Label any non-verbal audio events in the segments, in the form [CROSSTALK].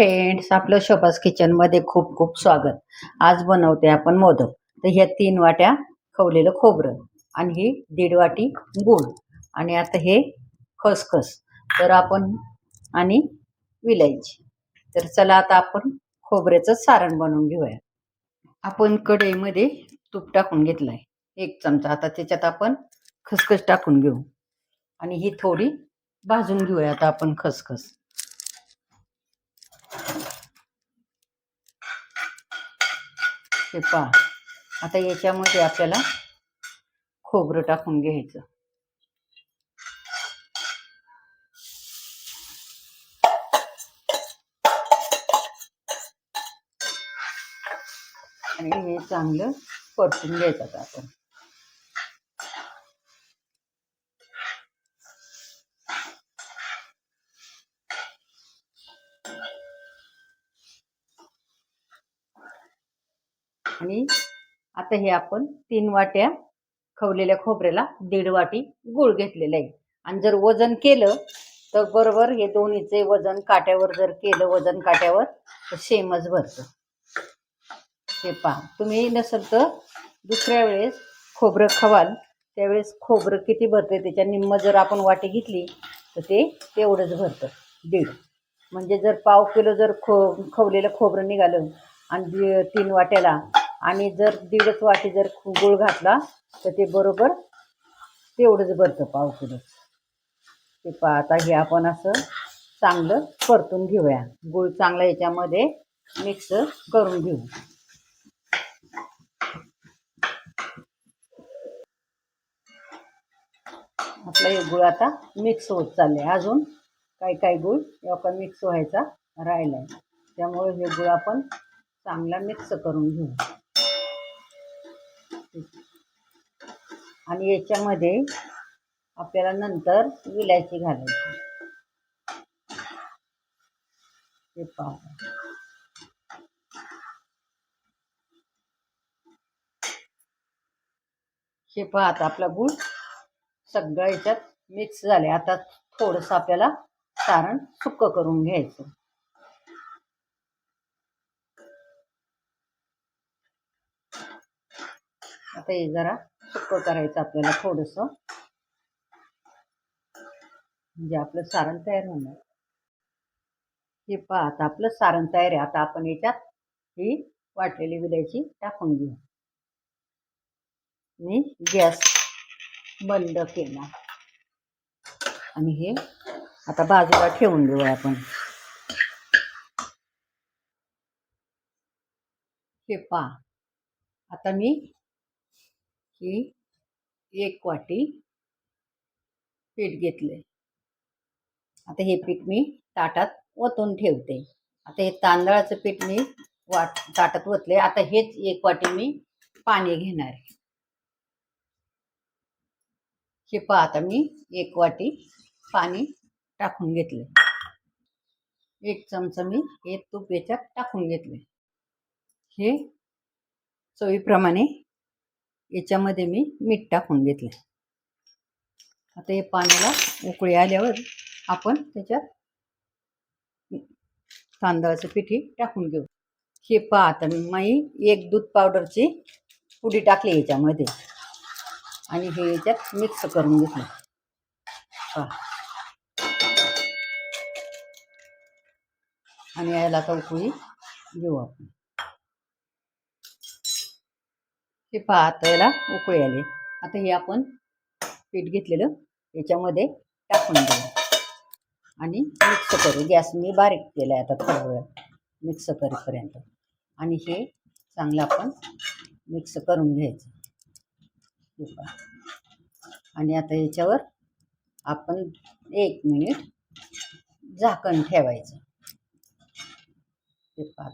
Friends आपलं शोभास किचनमध्ये खूप खूप स्वागत. आज बनवते आपण मोदक. तर ह्या तीन वाट्या खवलेलं खोबरं आणि ही दीड वाटी गूळ. आणि आता हे खसखस. तर आपण आणि विलायची. तर चला आता आपण खोबऱ्याचं सारण बनवून घेऊया. आपण कढईमध्ये तूप टाकून घेतलं आहे एक चमचा. आता त्याच्यात आपण खसखस टाकून घेऊ. आणि ही थोडी भाजून घेऊया आता आपण खसखस. हे पहा आता याच्यामध्ये आपल्याला खोबरं टाकून घ्यायचं. आणि हे चांगलं परतून घ्यायचं आता आपण. आणि आता हे आपण तीन वाट्या खवलेल्या खोबऱ्याला दीड वाटी गूळ घेतलेला आहे. आणि जर वजन केलं तर बरोबर हे दोन्हीचे वजन काट्यावर जर केलं वजन काट्यावर तर सेमच भरतं. हे पहा तुम्ही नसेल तर दुसऱ्या वेळेस खोबरं खवाल त्यावेळेस खोबरं किती भरते त्याच्या निम्म जर आपण वाटी घेतली तर ते तेवढंच भरतं दीड. म्हणजे जर पाव किलो जर खो खवलेलं खोबरं निघालं आणि तीन वाट्याला आणि जर दीडच वाटी जर गुळ घातला तर ते बरोबर तेवढंच भरतं पाव ते पा आता हे आपण असं चांगलं परतून घेऊया. गूळ चांगला याच्यामध्ये मिक्स करून घेऊ. आपला हे गुळ आता मिक्स होत चालले अजून काही काही गुळ आपण मिक्स व्हायचा राहिला आहे त्यामुळे हे गुळ आपण चांगला मिक्स करून घेऊ. आणि याच्यामध्ये आपल्याला नंतर विलायची घालायची. हे पहा. हे पहा आता आपला गुळ सगळं याच्यात मिक्स झाले आता थोडंसं आपल्याला सारण सुक्क करून घ्यायचं. आता हे जरा सुक्क करायचं आपल्याला थोडंसं. म्हणजे आपलं सारण तयार होणार. हे पहा आता आपलं सारण तयार आहे. आता आपण याच्यात ही वाटलेली विलायची टाकून घेऊ. मी गॅस बंद केला. आणि हे आता बाजूला ठेवून देऊ आपण. हे पहा आता मी ही एक वाटी पीठ घेतले आता हे पीठ मी ताटात ओतून ठेवते. आता हे तांदळाचं पीठ मी वाट ताटात ओतले आता हेच एक वाटी मी पाणी घेणार आहे. हे पहा आता मी एक वाटी पाणी टाकून घेतले एक चमचा मी हे तूप याच्यात टाकून घेतले हे चवीप्रमाणे याच्यामध्ये मी मीठ टाकून घेतलं आता हे पाण्याला उकळी आल्यावर आपण त्याच्यात तांदळाचं पिठी टाकून घेऊ. हे पहा आता मी एक दूध पावडरची पुडी टाकली याच्यामध्ये. आणि हे याच्यात मिक्स करून घेतलं. पहा. आणि याला आता उकळी घेऊ आपण. हे पहा आता याला उकळी आले आता हे आपण पीठ घेतलेलं याच्यामध्ये टाकून देऊ. आणि मिक्स करू. गॅस मी बारीक केला आहे आता थोडा वेळ. मिक्स करेपर्यंत. आणि हे चांगलं आपण मिक्स करून घ्यायचं. हे पहा. आणि आता याच्यावर आपण एक मिनिट झाकण ठेवायचं. ते पहा.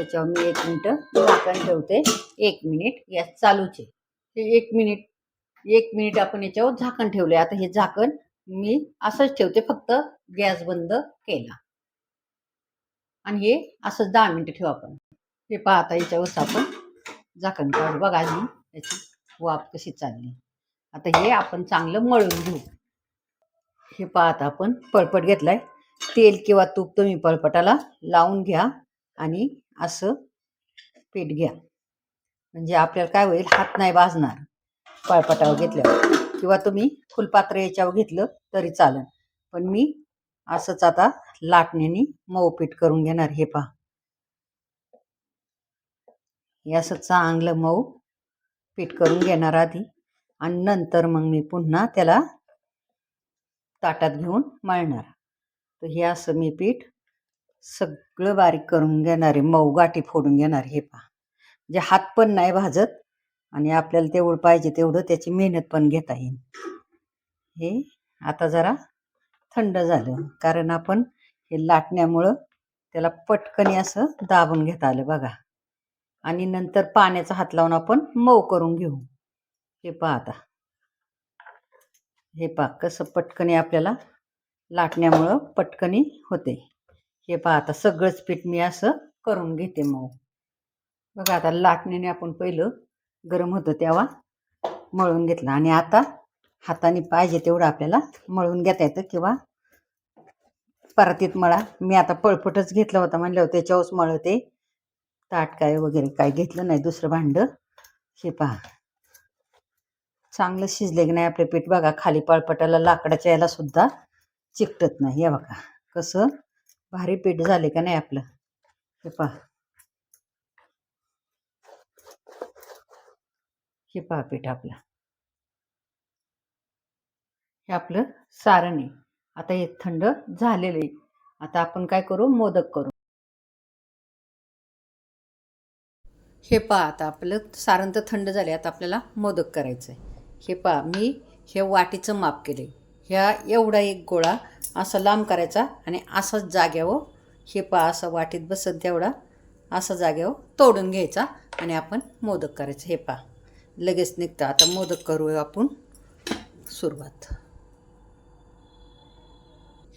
त्याच्यावर मी एक मिनटं झाकण ठेवते. एक मिनिट. गॅस चालूचे. हे एक मिनिट. एक मिनिट आपण याच्यावर झाकण ठेवले आता हे झाकण मी असंच ठेवते. फक्त गॅस बंद केला. आणि हे असंच दहा मिनटं ठेवू आपण. हे पाहता याच्यावरच आपण झाकण काढू. बघा अजून याची वाफ कशी चालली. आता हे आपण चांगलं मळून घेऊ. हे पाहता आपण पळपट घेतलाय. तेल किंवा तूप तुम्ही पळपटाला लावून घ्या. आणि असं पीठ घ्या. म्हणजे आपल्याला काय होईल हात नाही भाजणार पळपटावर घेतल्यावर. किंवा तुम्ही फुलपात्र याच्यावर घेतलं तरी चालेल. पण मी असंच आता लाटण्याने मऊ पीठ करून घेणार हे पहा. हे असं चांगलं मऊ पीठ करून घेणार आधी. आणि नंतर मग मी पुन्हा त्याला ताटात घेऊन मळणार. तर हे असं मी पीठ सगळं बारीक करून घेणारे मऊ गाठी फोडून घेणार हे पहा. म्हणजे हात पण नाही भाजत आणि आपल्याला तेवढं पाहिजे तेवढं त्याची मेहनत पण घेता येईल. हे आता जरा थंड झालं कारण आपण हे लाटण्यामुळं त्याला पटकनी असं दाबून घेता आलं बघा. आणि नंतर पाण्याचा हात लावून आपण मऊ करून घेऊ. हे पहा आता. हे पहा कसं पटकनी आपल्याला लाटण्यामुळं पटकनी होते हे पहा आता सगळंच पीठ मी असं करून घेते मऊ. बघा आता लाटणीने आपण पहिलं गरम होतं तेव्हा मळून घेतलं. आणि आता हाताने पाहिजे तेवढं आपल्याला मळून घेता येतं किंवा परातीत मळा. मी आता पळपटच घेतला होता म्हणल्यावर त्याच्यावरच मळते. ताट काय वगैरे काय घेतलं नाही दुसरं भांडं. हे पहा. चांगलं शिजले की नाही आपलं पीठ बघा खाली पळपटाला लाकडाच्या याला सुद्धा चिकटत नाही. हे बघा कसं भारी पीठ झाले का नाही आपलं? हे पहा. हे पहा पीठ आपलं. हे आपलं सारण. आहे आता हे थंड झालेलं आहे. आता आपण काय करू? मोदक करू. हे पहा आता आपलं सारण तर थंड झाले आता आपल्याला मोदक करायचं आहे हे पहा मी हे वाटीचं माप केले ह्या एवढा एक गोळा असा लांब करायचा आणि असाच जाग्यावर हे पहा असं वाटीत बसत तेवढा असा जाग्यावर तोडून घ्यायचा आणि आपण मोदक करायचं. हे पहा लगेच निघतं. आता मोदक करू आपण सुरुवात.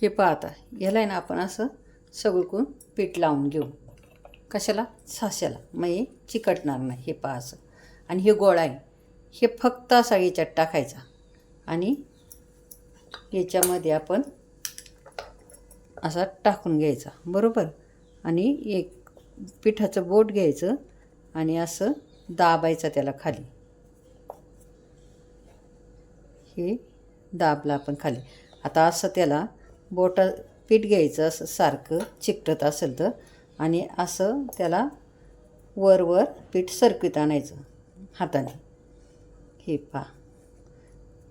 हे पहा आता ह्याला आहे ना आपण असं सगळकून पीठ लावून घेऊ. कशाला? साश्याला. मग हे चिकटणार नाही. हे पहा असं. आणि हे गोळा आहे. हे फक्त असा याच्यात टाकायचा आणि याच्यामध्ये आपण असा टाकून घ्यायचा बरोबर? आणि एक पिठाचं बोट घ्यायचं आणि असं दाबायचं त्याला खाली. हे दाबला आपण खाली. आता असं त्याला बोटा पीठ घ्यायचं असं सारखं चिकटत असेल तर आणि असं त्याला वर वर पीठ सरकीत आणायचं हाताने. हे पा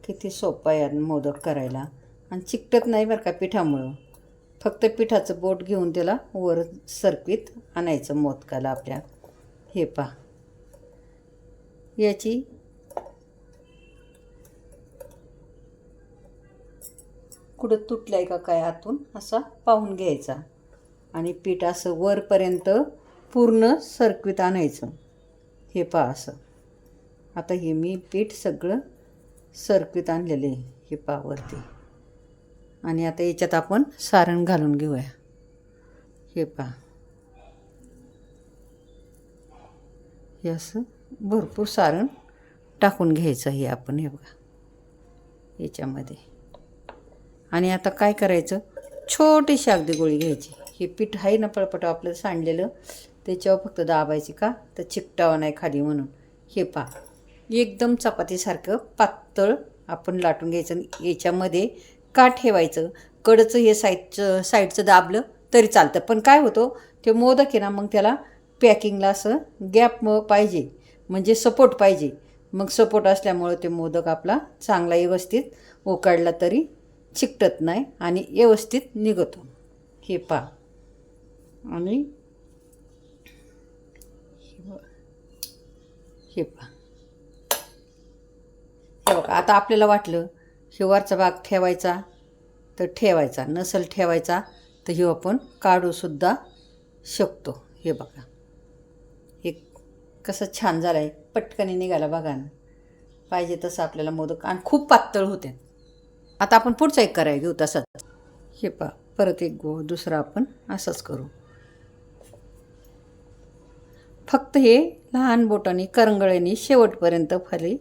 किती सोपं आहे मोदक करायला. आणि चिकटत नाही बरं का पिठामुळं. फक्त पिठाचं बोट घेऊन त्याला वर सरपीत आणायचं मोदकाला आपल्या. हे पा याची कुठं तुटलं आहे का काय आतून असा पाहून घ्यायचा. आणि पीठ असं वरपर्यंत पूर्ण सरकवीत आणायचं. हे पहा असं. आता हे मी पीठ सगळं सर्किट आणलेले हे पावरती. आणि आता याच्यात आपण सारण घालून घेऊया. हे पहा. हे असं भरपूर सारण टाकून घ्यायचं हे आपण हे बघा. याच्यामध्ये. आणि आता काय करायचं? छोटीशी अगदी गोळी घ्यायची. हे पीठ आहे ना पळपट आपलं सांडलेलं? त्याच्यावर फक्त दाबायची का? तर चिकटावं नाही खाली म्हणून. हे पा एकदम चपातीसारखं पातळ आपण लाटून घ्यायचं याच्यामध्ये का ठेवायचं. कडचं हे साईडचं साईडचं दाबलं तरी चालतं. पण काय होतं ते मोदक आहे ना मग त्याला पॅकिंगला असं गॅप पाहिजे. म्हणजे सपोर्ट पाहिजे. मग सपोर्ट असल्यामुळं ते मोदक आपला चांगला व्यवस्थित उकाडला तरी चिकटत नाही आणि व्यवस्थित निघतो. हे पा आणि हे पा हे आता आपल्याला वाटलं हे वरचा भाग ठेवायचा तर ठेवायचा. नसल ठेवायचा तर हे आपण काढूसुद्धा शकतो. हे बघा. हे कसं छान झालं आहे पटकनी निघाला बघा ना. पाहिजे तसं आपल्याला मोदक. आणि खूप पातळ होते. आता आपण पुढचा एक करायला घेऊ तसंच. हे पा परत एक गो. दुसरा आपण असंच करू. फक्त हे लहान बोटाने करंगळ्याने शेवटपर्यंत फली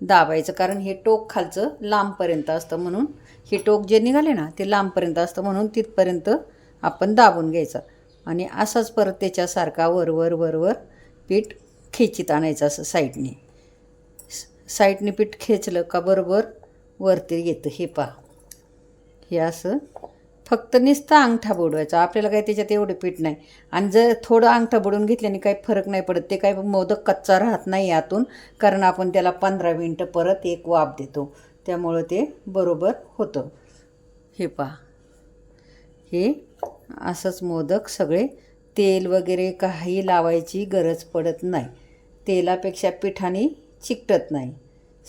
दाबायचं. कारण हे टोक खालचं लांबपर्यंत असतं म्हणून. हे टोक जे निघाले ना ते लांबपर्यंत असतं म्हणून तिथपर्यंत आपण दाबून घ्यायचं. आणि असाच परत त्याच्यासारखा वरवर वरवर पीठ खेचीत आणायचं असं साईडने. साईडने पीठ खेचलं का बरोबर वरती येतं. हे पा हे असं फक्त नुसतं अंगठा बुडवायचा. आपल्याला काही त्याच्यात एवढं पीठ नाही. आणि जर थोडं अंगठा बुडवून घेतल्याने काही फरक नाही पडत ते काही मोदक कच्चा राहत नाही आतून कारण आपण त्याला पंधरा मिनटं परत एक वाफ देतो. त्यामुळं ते बरोबर होतं. हे पहा. हे असंच मोदक सगळे तेल वगैरे काही लावायची गरज पडत नाही. तेलापेक्षा पिठाने चिकटत नाही.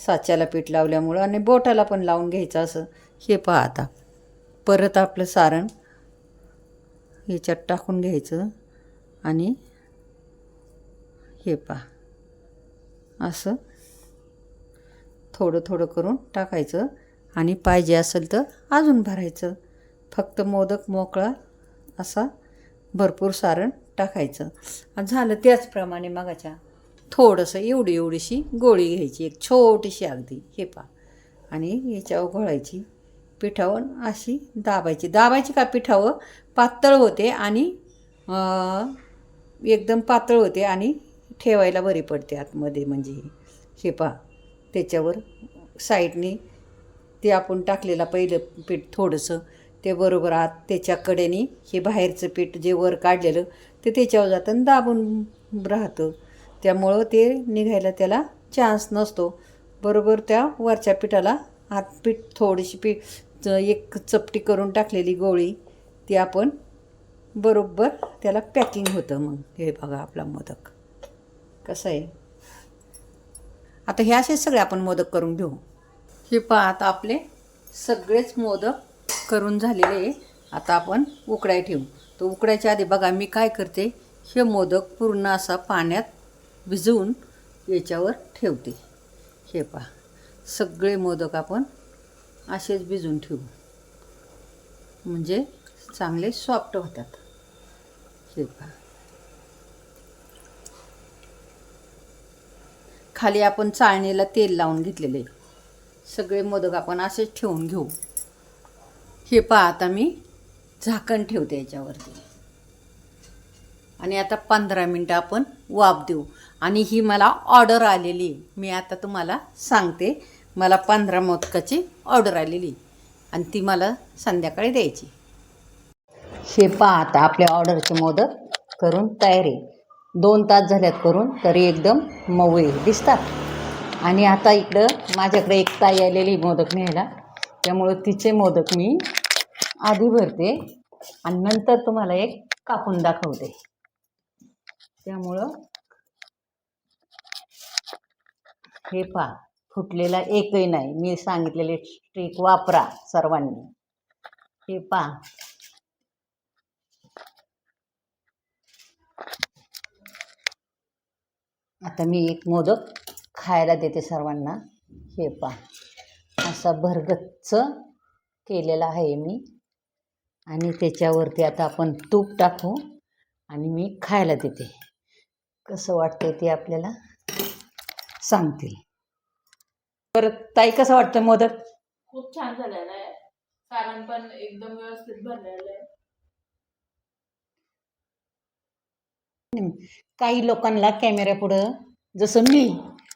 साच्याला पीठ लावल्यामुळं आणि बोटाला पण लावून घ्यायचं असं. हे पहा आता. परत आपलं सारण ह्याच्यात टाकून घ्यायचं आणि हे पहा. असं थोडं थोडं करून टाकायचं आणि पाहिजे असेल तर अजून भरायचं. फक्त मोदक मोकळा असा भरपूर सारण टाकायचं. आणि झालं त्याचप्रमाणे मगाच्या थोडंसं एवढी एवढीशी गोळी घ्यायची एक छोटीशी अगदी हे पा आणि याच्यावर घोळायची. पिठावर अशी दाबायची. दाबायची का पिठावं पातळ होते आणि एकदम पातळ होते आणि ठेवायला बरी पडते आतमध्ये म्हणजे हे. पा त्याच्यावर साईडने ते आपण टाकलेला पहिलं पीठ थोडंसं ते बरोबर आत त्याच्या कडेने हे बाहेरचं पीठ जे वर काढलेलं ते त्याच्यावर जातं आणि दाबून राहतं. त्यामुळं ते निघायला त्याला चान्स नसतो. बरोबर त्या वरच्या पिठाला आत पीठ थोडीशी पीठ एक चपटी करून टाकलेली गोळी ती आपण बरोबर त्याला पॅकिंग होतं मग. हे बघा आपला मोदक. कसं आहे? आता हे असे सगळे आपण मोदक करून घेऊ. हे पहा आता आपले सगळेच मोदक करून झालेले आहे. आता आपण उकडाय ठेवू. तर उकडायच्या आधी बघा मी काय करते? हे मोदक पूर्ण असा पाण्यात भिजवून याच्यावर ठेवते. हे पहा सगळे मोदक आपण असेच भिजून ठेवू. म्हणजे चांगले सॉफ्ट होतात. हे पहा. खाली आपण चाळणीला तेल लावून घेतलेले सगळे मोदक आपण असेच ठेवून घेऊ. हे पहा आता मी झाकण ठेवते याच्यावरती. आणि आता पंधरा मिनटं आपण वाफ देऊ. आणि ही मला ऑर्डर आलेली मी आता तुम्हाला सांगते मला पंधरा मोदकाची ऑर्डर आलेली. आणि ती मला संध्याकाळी द्यायची. हे पहा आता आपल्या ऑर्डरचे मोदक करून तयार. आहे दोन तास झाल्यात करून तरी एकदम मऊ दिसतात. आणि आता इकडं माझ्याकडे एक ताई आलेली मोदक न्यायला. त्यामुळं तिचे मोदक मी आधी भरते आणि नंतर तुम्हाला एक कापून दाखवते. त्यामुळं हे पहा. फुटलेला एकही नाही. मी सांगितलेले ट्रिक वापरा सर्वांनी. हे पहा. आता मी एक मोदक खायला देते सर्वांना. हे पहा. असा भरगच्च केलेला आहे मी. आणि त्याच्यावरती आता आपण तूप टाकू आणि मी खायला देते. कसं वाटतंय ते आपल्याला सांगतील. परत ताई कसं वाटतं मोदक खूप छान झालेलं आहे. सारण पण एकदम व्यवस्थित भरलेलं आहे. काही लोकांना कॅमेऱ्या पुढं जसं मी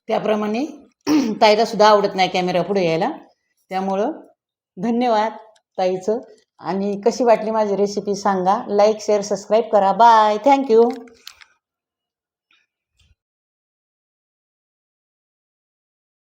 त्याप्रमाणे [CLEARS THROAT] ताईला सुद्धा आवडत नाही कॅमेरा पुढे यायला. त्यामुळं धन्यवाद ताईचं. आणि कशी वाटली माझी रेसिपी सांगा. लाईक शेअर सबस्क्राईब करा. Bye thank you